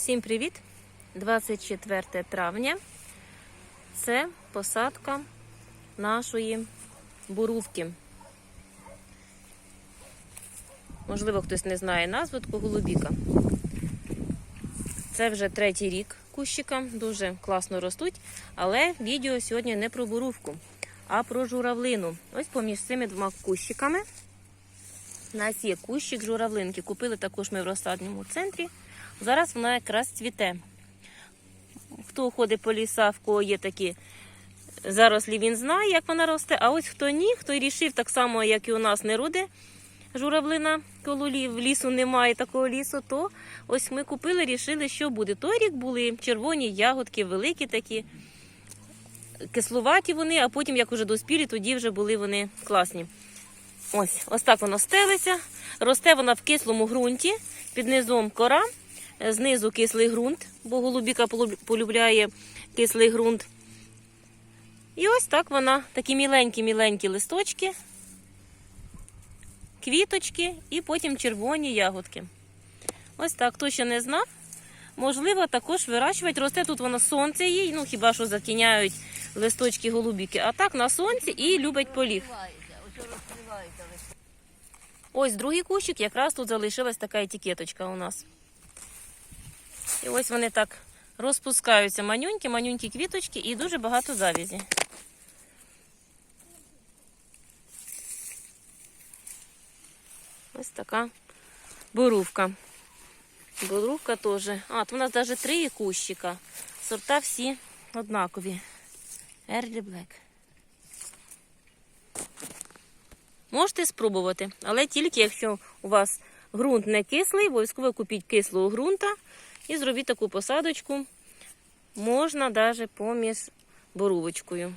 Всім привіт! 24 травня. Це посадка нашої бурувки. Можливо, хтось не знає назву таку голубіка. Це вже третій рік кущика, дуже класно ростуть. Але відео сьогодні не про бурувку, а про журавлину. Ось поміж цими двома кущиками. У нас є кущик журавлинки. Купили також ми в розсадному центрі. Зараз вона якраз цвіте. Хто ходить по лісах, в кого є такі зарослі, він знає, як вона росте. А ось хто ні, хто рішив так само, як і у нас не роде журавлина, коли в лісу немає такого лісу, то ось ми купили, рішили, що буде. Той рік були червоні ягодки, великі такі, кислуваті вони, а потім, як уже доспілі, тоді вже були вони класні. Ось, ось так воно стелиться. Росте вона в кислому ґрунті, під низом кора, знизу кислий ґрунт, бо голубіка полюбляє кислий ґрунт. І ось так вона, такі міленькі-міленькі листочки, квіточки і потім червоні ягодки. Ось так, хто ще не знав, можливо також вирощувати. Росте тут воно сонце їй, ну хіба що затіняють листочки голубіки, а так на сонці і любить поліг. Ось другий кущик, якраз тут залишилась така етикеточка у нас. І ось вони так розпускаються манюнькі, манюнькі квіточки і дуже багато завязі. Ось така борувка. Борувка теж. А, тут у нас навіть три кущика. Сорта всі однакові. Early Black. Можете спробувати, але тільки якщо у вас ґрунт не кислий, обов'язково купіть кислого ґрунта і зробіть таку посадочку. Можна навіть поміж борувочкою.